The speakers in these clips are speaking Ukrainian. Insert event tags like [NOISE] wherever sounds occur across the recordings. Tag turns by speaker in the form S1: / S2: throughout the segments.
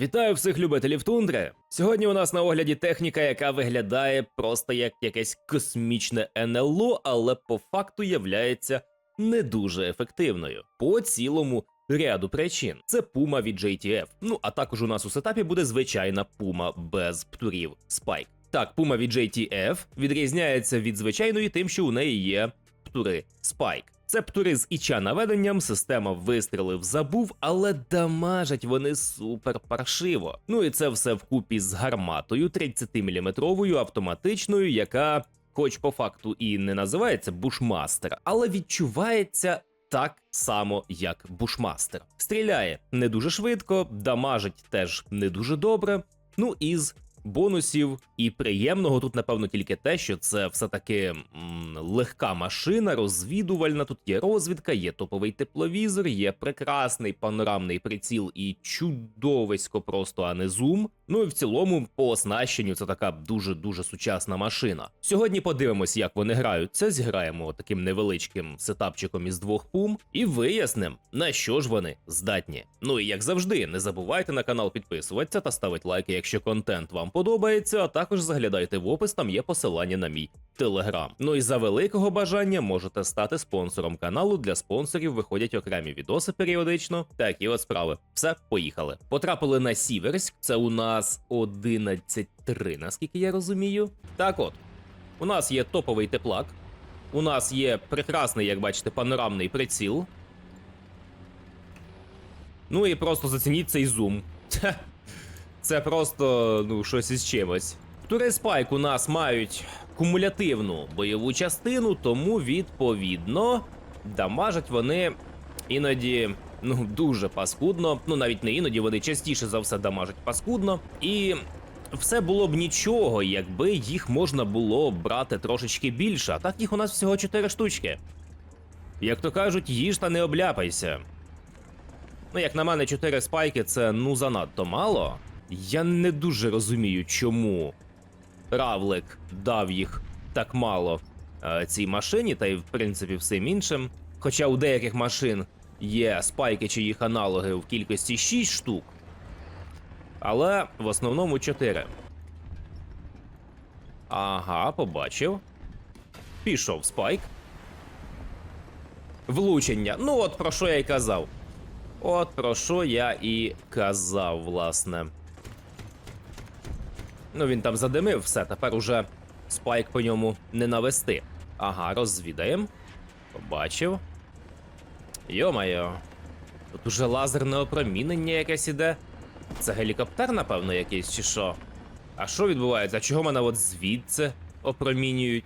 S1: Вітаю всіх любителів тундри. Сьогодні у нас на огляді техніка, яка виглядає просто як якесь космічне НЛО, але по факту являється не дуже ефективною по цілому ряду причин. Це пума від JTF. Ну а також у нас у сетапі буде звичайна пума без птурів Spike. Так, пума від JTF відрізняється від звичайної тим, що у неї є птури Spike. Це птури з іча наведенням, система вистрілив забув, але дамажать вони супер паршиво. Ну і це все вкупі з гарматою 30-мм автоматичною, яка, хоч по факту і не називається бушмастер, але відчувається. Так само, як бушмастер. Стріляє не дуже швидко, дамажить теж не дуже добре. Ну і з бонусів і приємного тут, напевно, тільки те, що це все-таки легка машина, розвідувальна. Тут є розвідка, є топовий тепловізор, є прекрасний панорамний приціл і чудовисько просто, а не зум. Ну і в цілому, по оснащенню, це така дуже дуже сучасна машина. Сьогодні подивимось, як вони граються. Зіграємо таким невеличким сетапчиком із двох пум і вияснимо, на що ж вони здатні. Ну і як завжди, не забувайте на канал підписуватися та ставити лайки, якщо контент вам подобається. А також заглядайте в опис, там є посилання на мій телеграм. Ну і за великого бажання можете стати спонсором каналу. Для спонсорів виходять окремі відоси періодично. Такі от справи. Все, поїхали. Потрапили на Сіверськ. Це у нас 11.3, наскільки я розумію. Так от, у нас є топовий теплак. У нас є прекрасний, як бачите, панорамний приціл. Ну і просто зацініть цей зум. Це просто ну, щось із чимось. Тури Спайк у нас мають кумулятивну бойову частину, тому відповідно дамажать вони іноді ну дуже паскудно. Ну навіть не іноді вони частіше за все дамажать паскудно. І все було б нічого, якби їх можна було брати трошечки більше. А так їх у нас всього 4 штучки. Як то кажуть, їж та не обляпайся. Ну, як на мене, 4 спайки це ну занадто мало. Я не дуже розумію, чому Равлик дав їх так мало е, цій машині, та й в принципі всім іншим. Хоча у деяких машин є спайки чи їх аналоги в кількості 6 штук, але в основному 4. Ага, побачив. Пішов спайк. Влучення. Ну, от про що я й казав. От про що я і казав, власне. Ну, він там задимив все, тепер уже спайк по ньому не навести. Ага, розвідаємо. Побачив. Йо-майо. Тут уже лазерне опромінення якесь іде. Це гелікоптер, напевно, якийсь, чи що? А що відбувається? А чого мене от звідси опромінюють?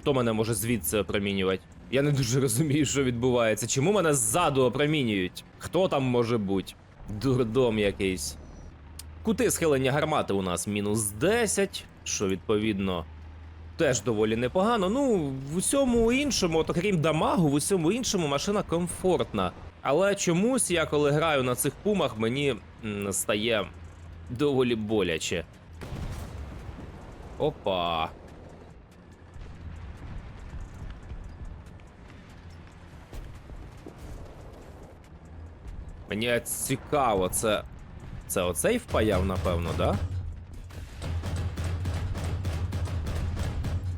S1: Хто мене може звідси опромінювати? Я не дуже розумію, що відбувається. Чому мене ззаду опромінюють? Хто там може бути? Дурдом якийсь. Кути схилення гармати у нас мінус 10, що відповідно теж доволі непогано. Ну, в усьому іншому, от окрім дамагу, в усьому іншому машина комфортна. Але чомусь я, коли граю на цих пумах, мені стає доволі боляче. Опа. Мені цікаво, це. Це оцей впаяв, напевно, да?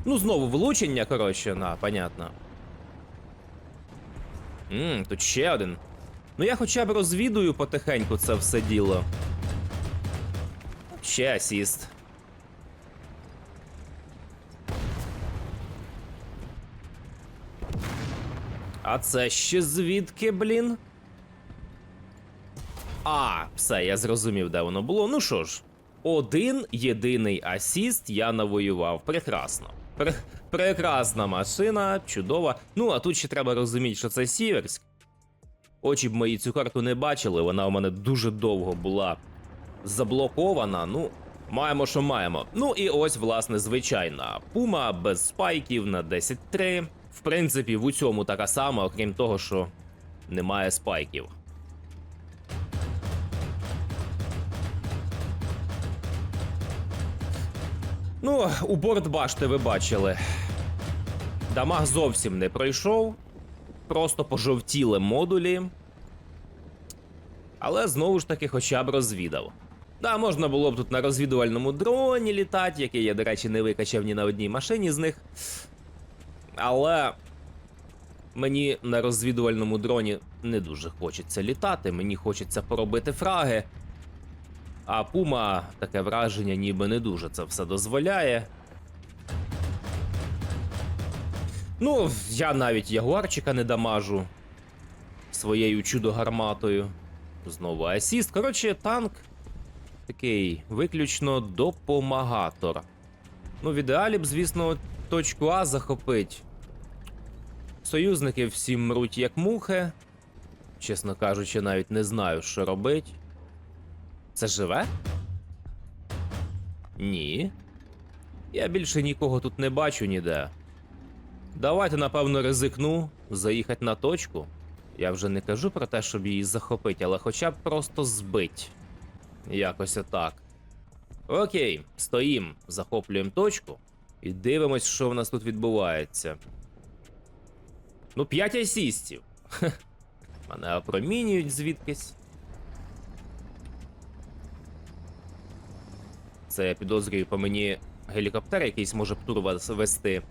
S1: Ну, знову влучення, коротше, на, понятно. Ммм, тут ще один. Ну я хоча б розвідую потихеньку це все діло. Ще асіст. А це ще звідки, блін? А, все, я зрозумів, де воно було. Ну що ж, один єдиний асіст я навоював. Прекрасно. Пре- прекрасна машина, чудова. Ну, а тут ще треба розуміти, що це Сіверськ. Очі б мої цю карту не бачили, вона у мене дуже довго була заблокована. Ну, маємо, що маємо. Ну і ось, власне, звичайна пума без спайків на 10-3. В принципі, в усьому така сама, окрім того, що немає спайків. Ну, у борт башти ви бачили. Дамаг зовсім не пройшов. Просто пожовтіли модулі. Але знову ж таки, хоча б розвідав. Да, можна було б тут на розвідувальному дроні літати, який я, до речі, не викачав ні на одній машині з них. Але мені на розвідувальному дроні не дуже хочеться літати, мені хочеться поробити фраги. А пума таке враження, ніби не дуже це все дозволяє. Ну, я навіть ягуарчика не дамажу своєю чудо-гарматою. Знову асіст. Коротше, танк такий виключно допомагатор. Ну, в ідеалі б, звісно, точку А захопить. Союзники всі мруть як мухи. Чесно кажучи, навіть не знаю, що робить. Це живе? Ні. Я більше нікого тут не бачу ніде. Давайте, напевно, ризикну заїхати на точку. Я вже не кажу про те, щоб її захопити, але хоча б просто збить. Якось отак. Окей, стоїм, захоплюємо точку і дивимось, що в нас тут відбувається. Ну, 5 асістів. Мене опромінюють звідкись. Це я підозрюю по мені гелікоптер якийсь може птур вас вести.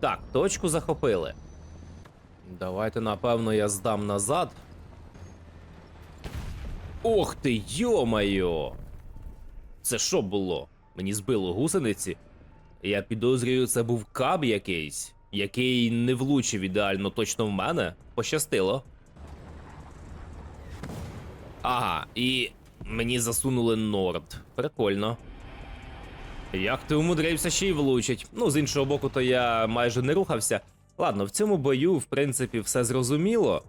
S1: Так, точку захопили. Давайте, напевно, я здам назад. Ох ти, йо-майо! Це що було? Мені збило гусениці? Я підозрюю, це був каб якийсь, який не влучив ідеально точно в мене. Пощастило. Ага, і мені засунули Норд. Прикольно. Як ти умудрився ще й влучить? Ну, з іншого боку, то я майже не рухався. Ладно, в цьому бою, в принципі, все зрозуміло.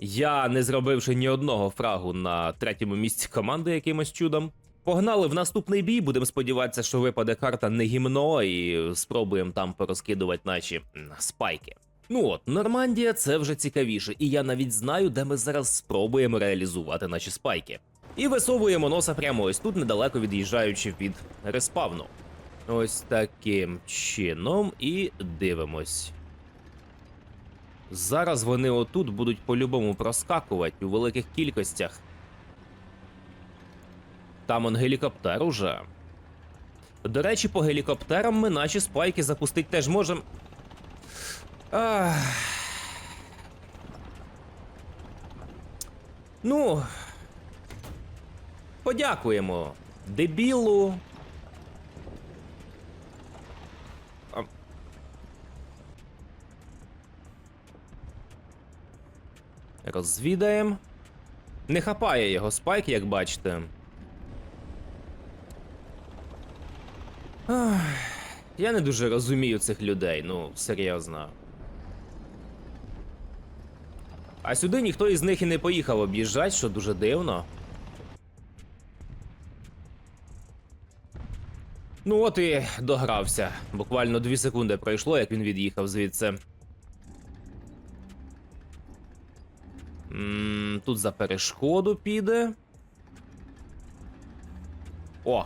S1: Я, не зробивши ні одного фрагу на третьому місці команди якимось чудом. Погнали в наступний бій. Будемо сподіватися, що випаде карта не гімно, і спробуємо там порозкидувати наші спайки. Ну от, Нормандія це вже цікавіше, і я навіть знаю, де ми зараз спробуємо реалізувати наші спайки. І висовуємо носа прямо ось тут, недалеко від'їжджаючи від респавну. Ось таким чином і дивимось. Зараз вони отут будуть по-любому проскакувати у великих кількостях. Там он гелікоптер уже. До речі, по гелікоптерам ми наші спайки запустити теж можемо. Ну. Подякуємо. Дебілу. Розвідаємо. Не хапає його спайк, як бачите. Я не дуже розумію цих людей, ну, серйозно. А сюди ніхто із них і не поїхав об'їжджати, що дуже дивно. Ну от і догрався. Буквально дві секунди пройшло, як він від'їхав звідси. м тут за перешкоду піде. О!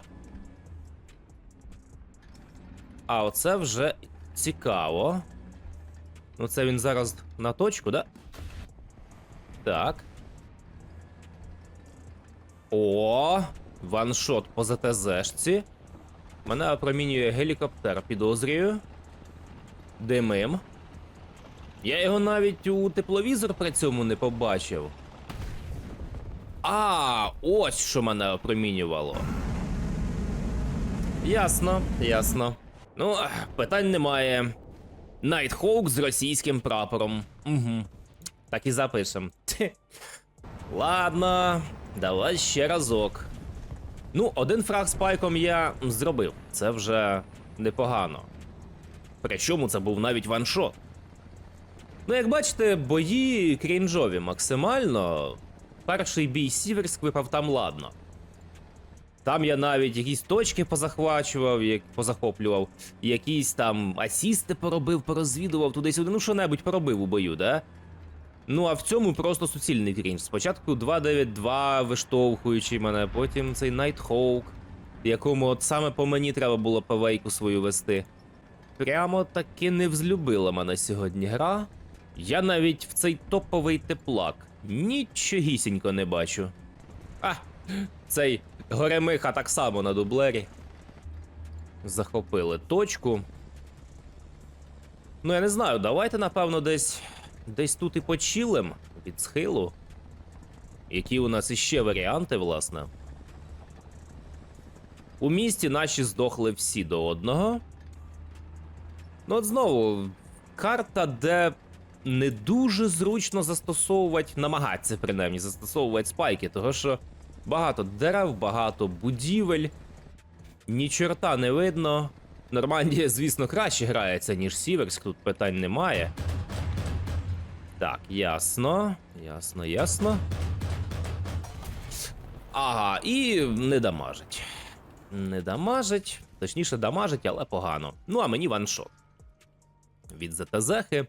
S1: А оце вже цікаво. Ну, це він зараз на точку, да? Так. О, ваншот по ЗТЗшці. Мене опромінює гелікоптер, підозрюю. Димим. Я його навіть у тепловізор при цьому не побачив. А, ось що мене опромінювало. Ясно, ясно. Ну, питань немає. Найтхоук з російським прапором. Угу. Так і запишем. Ладно, давай ще разок. Ну, один фраг з пайком я зробив. Це вже непогано. Причому це був навіть ваншот. Ну, як бачите, бої крінжові максимально. Перший бій Сіверськ випав там ладно. Там я навіть якісь точки позахвачував, як позахоплював, якісь там асісти поробив, порозвідував туди-сюди. Ну, що-небудь поробив у бою, да? Ну, а в цьому просто суцільний крінж. Спочатку 292 виштовхуючи мене, потім цей Найтхоук, якому от саме по мені треба було павейку свою вести. Прямо таки не взлюбила мене сьогодні гра. Я навіть в цей топовий теплак нічогісінько не бачу. А, цей горемиха так само на дублері. Захопили точку. Ну, я не знаю, давайте, напевно, десь. Десь тут і почилим від схилу. Які у нас іще варіанти, власне. У місті наші здохли всі до одного. Ну, от знову, карта, де не дуже зручно застосовувати, намагатися принаймні застосовувати спайки, того що багато дерев, багато будівель, ні чорта не видно. Нормандія, звісно, краще грається, ніж Сіверськ, тут питань немає. Так, ясно, ясно, ясно. Ага, і не дамажить. Не дамажить, точніше, дамажить, але погано. Ну, а мені ваншот. Від ЗТЗхи.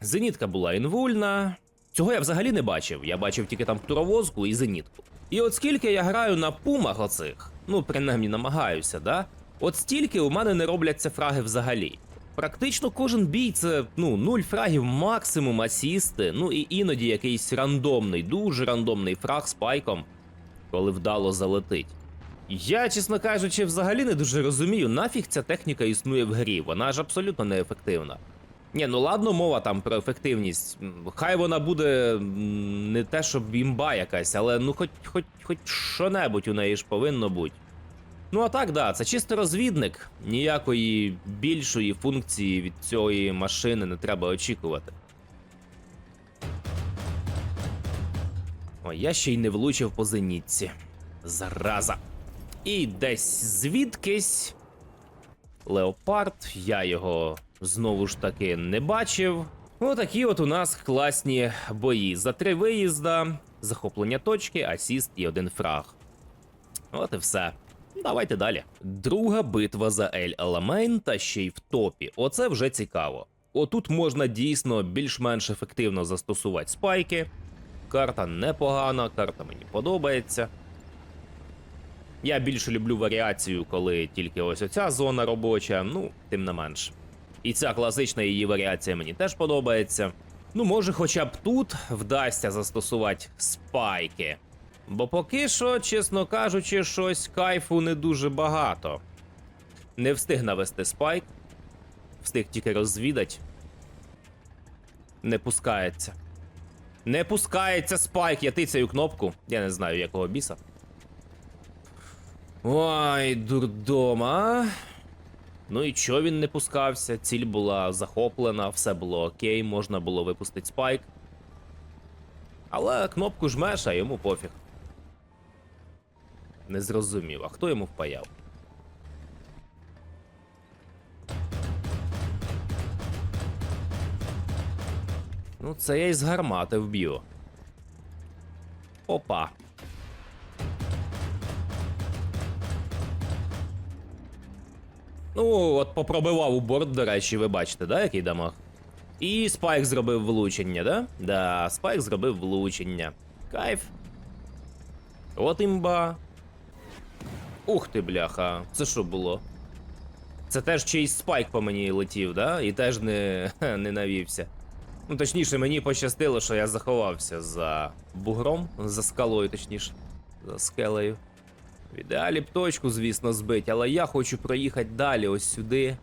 S1: Зенітка була інвульна. Цього я взагалі не бачив. Я бачив тільки там туровозку і зенітку. І от скільки я граю на пумах оцих, ну принаймні намагаюся, да? От стільки у мене не робляться фраги взагалі. Практично кожен бій це ну, нуль фрагів, максимум асісти, ну і іноді якийсь рандомний, дуже рандомний фраг з пайком, коли вдало залетить. Я, чесно кажучи, взагалі не дуже розумію, нафіг ця техніка існує в грі, вона ж абсолютно неефективна. Ні, ну ладно, мова там про ефективність. Хай вона буде не те, щоб імба якась, але ну хоч хоч хоч що-небудь у неї ж повинно бути. Ну а так, да, це чисто розвідник. Ніякої більшої функції від цієї машини не треба очікувати. Ой, я ще й не влучив по зенітці. Зараза. І десь звідкись. Леопард, я його знову ж таки не бачив. Отакі от у нас класні бої. За три виїзда, захоплення точки, асіст і один фраг. От і все. Давайте далі. Друга битва за Ель Аламейн та ще й в топі. Оце вже цікаво. Отут можна дійсно більш-менш ефективно застосувати спайки. Карта непогана, карта мені подобається. Я більше люблю варіацію, коли тільки ось оця зона робоча, ну, тим не менш. І ця класична її варіація мені теж подобається. Ну, може, хоча б тут вдасться застосувати спайки. Бо поки що, чесно кажучи, щось кайфу не дуже багато. Не встиг навести спайк, встиг тільки розвідати. Не пускається. Не пускається спайк, я тицяю кнопку. Я не знаю, якого біса. Ой, дурдома. Ну і чо він не пускався? Ціль була захоплена, все було окей, можна було випустити спайк. Але кнопку жмеш, а йому пофіг. Не зрозумів, а хто йому впаяв? Ну, це я із гармати вб'ю. Опа. Ну, от попробивав у борт, до речі, ви бачите, да, який дамаг? І Спайк зробив влучення, да? Да, Спайк зробив влучення. Кайф. От імба. Ух ти, бляха. Це що було? Це теж чийсь спайк по мені летів, да? І теж не, [LAUGHS] не навівся. Ну, точніше, мені пощастило, що я заховався за бугром, за скалою, точніше, за скелею. В ідеалі б точку, звісно, збить, але я хочу проїхати далі, ось сюди.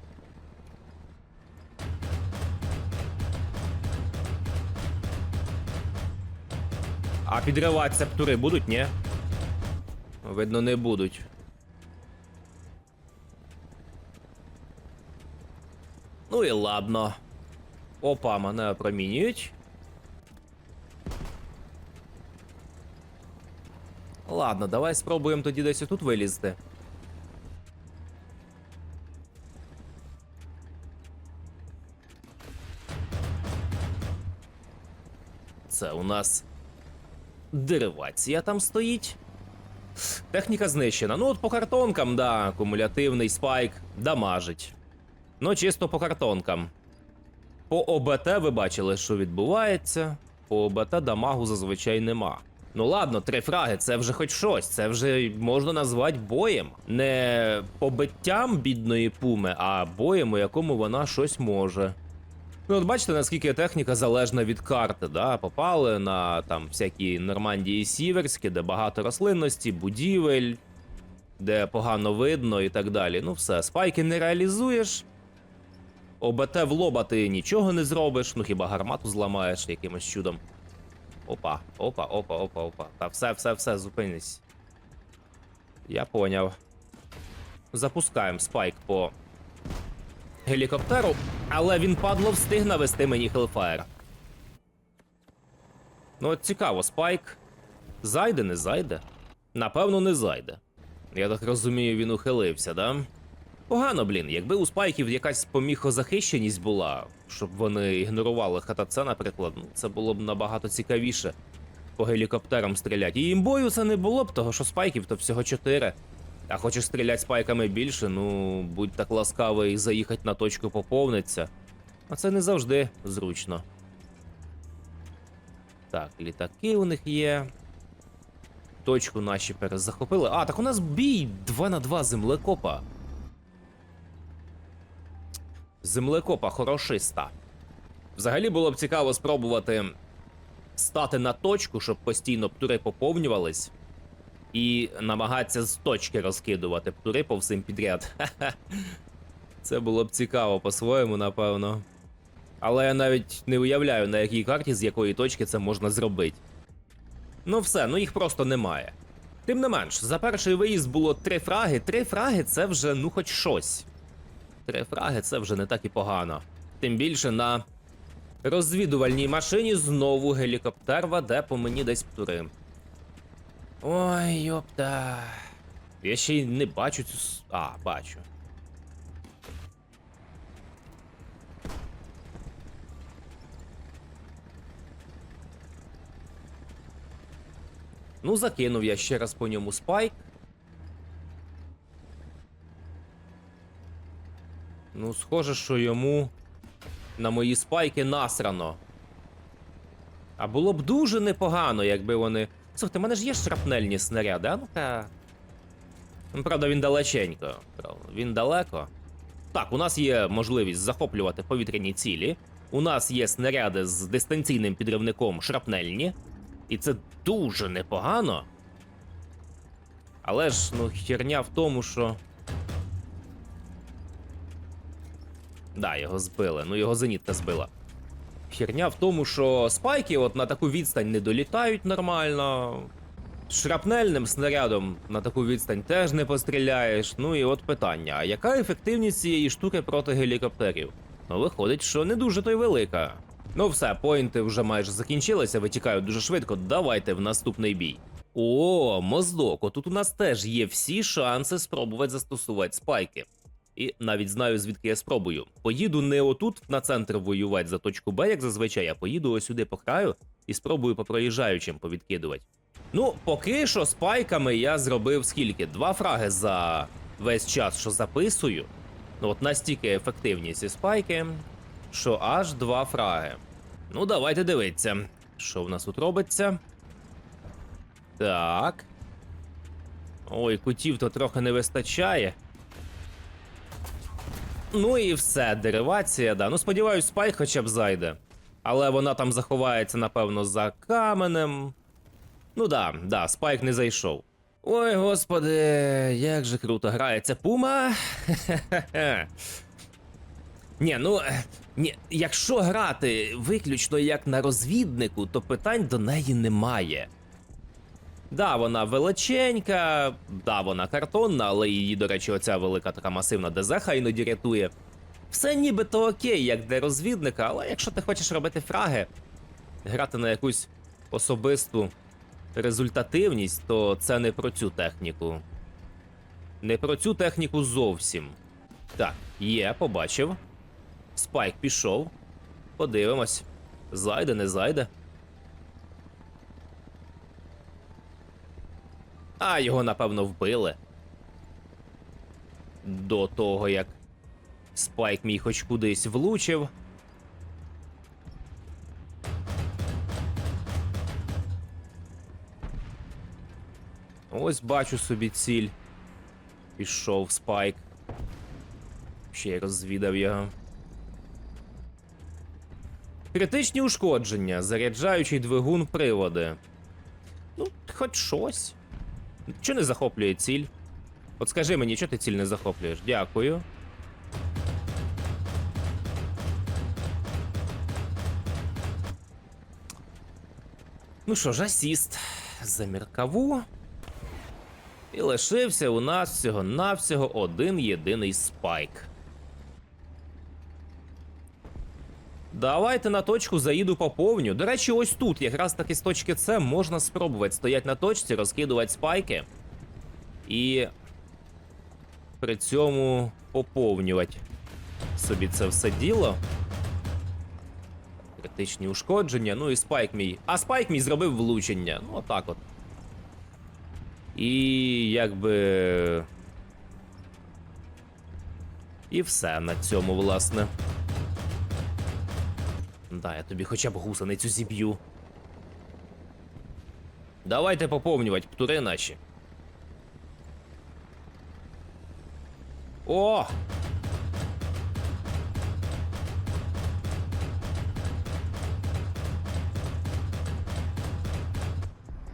S1: А підривати септури будуть, ні? Видно, не будуть. Ну і ладно. Опа, мене промінюють. Ладно, давай спробуємо тоді десь тут вилізти. Це у нас деривація там стоїть. Техніка знищена. Ну, от по картонкам, да, кумулятивний спайк дамажить. Ну, чисто по картонкам. По ОБТ ви бачили, що відбувається. По ОБТ дамагу зазвичай нема. Ну ладно, три фраги, це вже хоч щось, це вже можна назвати боєм. Не побиттям бідної пуми, а боєм, у якому вона щось може. Ну, от бачите, наскільки техніка залежна від карти, да? Попали на там всякі Нормандії Сіверські, де багато рослинності, будівель, де погано видно і так далі. Ну все, спайки не реалізуєш. ОБТ в лоба ти нічого не зробиш, ну хіба гармату зламаєш якимось чудом. Опа, опа, опа, опа, опа. Та все, все, все, зупинись. Я поняв. Запускаємо спайк по гелікоптеру, але він падло встиг навести мені Hellfire. Ну, от цікаво, спайк. Зайде, не зайде? Напевно, не зайде. Я так розумію, він ухилився, да? Погано, блін, якби у спайків якась поміхозахищеність була, щоб вони ігнорували ХТЦ, наприклад, ну це було б набагато цікавіше по гелікоптерам стріляти. І імбою це не було б, того що спайків то всього 4. А хочеш стріляти спайками більше, ну будь так ласкавий заїхати на точку поповниться. А це не завжди зручно. Так, літаки у них є. Точку наші перезахопили. А, так у нас бій 2 на 2 землекопа. Землекопа хорошиста. Взагалі було б цікаво спробувати стати на точку, щоб постійно птури поповнювались, і намагатися з точки розкидувати птури по всім підряд. Це було б цікаво по-своєму, напевно. Але я навіть не уявляю, на якій карті, з якої точки це можна зробити. Ну все, ну їх просто немає. Тим не менш, за перший виїзд було три фраги. Три фраги це вже ну хоч щось. Три фраги це вже не так і погано. Тим більше на розвідувальній машині знову гелікоптер веде по мені десь птури. Ой, йопта. Я ще й не бачу цю. А, бачу. Ну, закинув я ще раз по ньому спайк. Ну, схоже, що йому на мої спайки насрано. А було б дуже непогано, якби вони. Слухайте, в мене ж є шрапнельні снаряди, а ну-ка. Ну, правда, він далеченько. Він далеко. Так, у нас є можливість захоплювати повітряні цілі. У нас є снаряди з дистанційним підривником шрапнельні. І це дуже непогано. Але ж, ну, херня в тому, що. Да, його збили. Ну його зенітка збила. Херня в тому, що спайки от на таку відстань не долітають нормально. Шрапнельним снарядом на таку відстань теж не постріляєш. Ну і от питання: а яка ефективність цієї штуки проти гелікоптерів? Ну, виходить, що не дуже то й велика. Ну все, поінти вже майже закінчилися, витікають дуже швидко. Давайте в наступний бій. О, моздок, тут у нас теж є всі шанси спробувати застосувати спайки. І навіть знаю, звідки я спробую. Поїду не отут на центр воювати за точку Б, як зазвичай, а поїду ось сюди по краю і спробую по проїжджаючим повідкидувати. Ну, поки що спайками я зробив скільки? Два фраги за весь час, що записую. Ну от настільки ефективні ці спайки, що аж два фраги. Ну, давайте дивитися, що в нас тут робиться. Так. Ой, кутів то трохи не вистачає. Ну і все, деривація, да. Ну, сподіваюсь, спайк хоча б зайде. Але вона там заховається, напевно, за каменем. Ну да, да, спайк не зайшов. Ой, господи, як же круто грається пума. [LAUGHS] Ні, ну ні, якщо грати виключно як на розвіднику, то питань до неї немає. Да, вона величенька, да, вона картонна, але її, до речі, оця велика така масивна ДЗХ іноді рятує. Все нібито окей, як для розвідника, але якщо ти хочеш робити фраги, грати на якусь особисту результативність, то це не про цю техніку. Не про цю техніку зовсім. Так, є, побачив. Спайк пішов. Подивимось. Зайде, не зайде. А його, напевно, вбили. До того, як Спайк мій хоч кудись влучив. Ось бачу собі ціль. Пішов спайк. Ще й розвідав його. Критичні ушкодження, заряджаючий двигун приводи. Ну, хоч щось. Що не захоплює ціль? От скажи мені, що ти ціль не захоплюєш? Дякую. Ну що ж, асіст за міркаву. І лишився у нас всього-навсього один єдиний спайк. Давайте на точку заїду поповню. До речі, ось тут, якраз таки з точки С, можна спробувати стоять на точці, розкидувати спайки. І при цьому поповнювати собі це все діло. Критичні ушкодження, ну і спайк мій. А спайк мій зробив влучення. Ну, отак от. І якби. І все на цьому, власне. Я тобі хоча б гусеницю зіб'ю. Давайте поповнювати птури наші. О!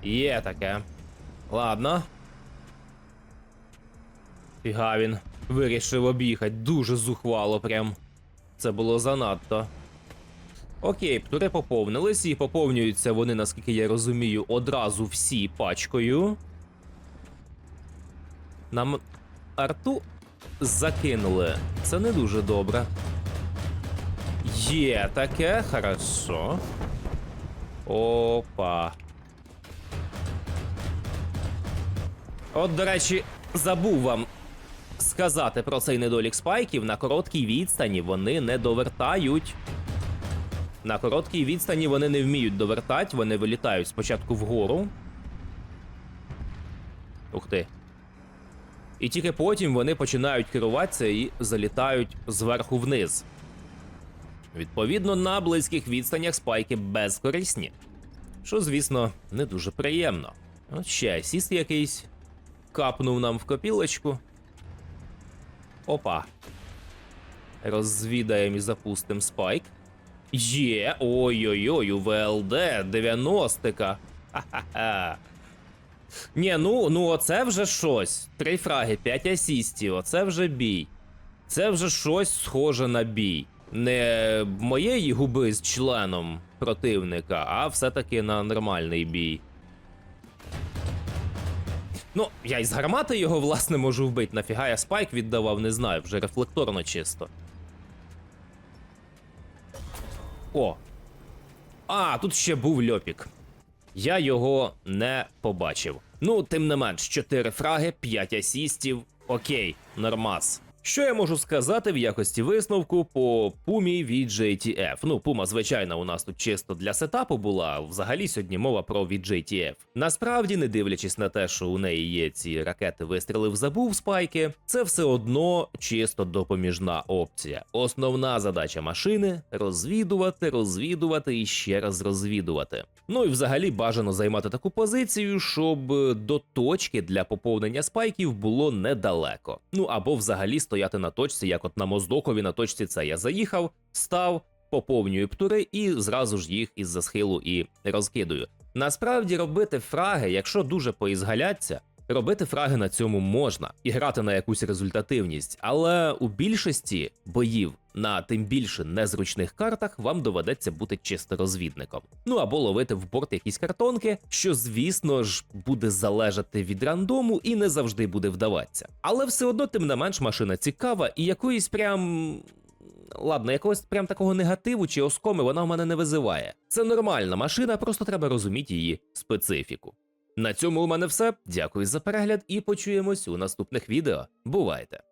S1: Є таке. Ладно. Фіга він вирішив об'їхати дуже зухвало прям. Це було занадто. Окей, птури поповнились і поповнюються вони, наскільки я розумію, одразу всі пачкою. Нам арту закинули. Це не дуже добре. Є таке, хорошо. Опа. От, до речі, забув вам сказати про цей недолік спайків. На короткій відстані вони не довертають. На короткій відстані вони не вміють довертати, вони вилітають спочатку вгору. Ух ти. І тільки потім вони починають керуватися і залітають зверху вниз. Відповідно, на близьких відстанях спайки безкорисні. Що, звісно, не дуже приємно. От ще асіст якийсь капнув нам в копілочку. Опа. Розвідаємо і запустимо спайк. Є. Ой-ой-ой, у ВЛД 90-ка. Ха-ха-ха. Ні, ну, ну оце вже щось. Три фраги, 5 асістів, оце вже бій. Це вже щось схоже на бій. Не моєї губи з членом противника, а все-таки на нормальний бій. Ну, я із гармати його, власне, можу вбити. Нафіга я спайк віддавав, не знаю, вже рефлекторно чисто. О. А, тут ще був льопік. Я його не побачив. Ну, тим не менш, 4 фраги, 5 асістів. Окей, нормас. Що я можу сказати в якості висновку по пумі від JTF? Ну, пума, звичайно, у нас тут чисто для сетапу була. Взагалі сьогодні мова про від JTF. Насправді, не дивлячись на те, що у неї є ці ракети вистрілив забув спайки, це все одно чисто допоміжна опція. Основна задача машини розвідувати, розвідувати і ще раз розвідувати. Ну і взагалі бажано займати таку позицію, щоб до точки для поповнення спайків було недалеко. Ну або взагалі стояти на точці, як от на моздокові на точці це я заїхав, став, поповнюю птури і зразу ж їх із-за схилу і розкидую. Насправді робити фраги, якщо дуже поізгаляться, робити фраги на цьому можна і грати на якусь результативність, але у більшості боїв на тим більше незручних картах вам доведеться бути чисто розвідником. Ну або ловити в борт якісь картонки, що, звісно ж, буде залежати від рандому і не завжди буде вдаватися. Але все одно, тим не менш, машина цікава і якоїсь прям. Ладно, якогось прям такого негативу чи оскоми вона в мене не визиває. Це нормальна машина, просто треба розуміти її специфіку. На цьому у мене все. Дякую за перегляд і почуємось у наступних відео. Бувайте!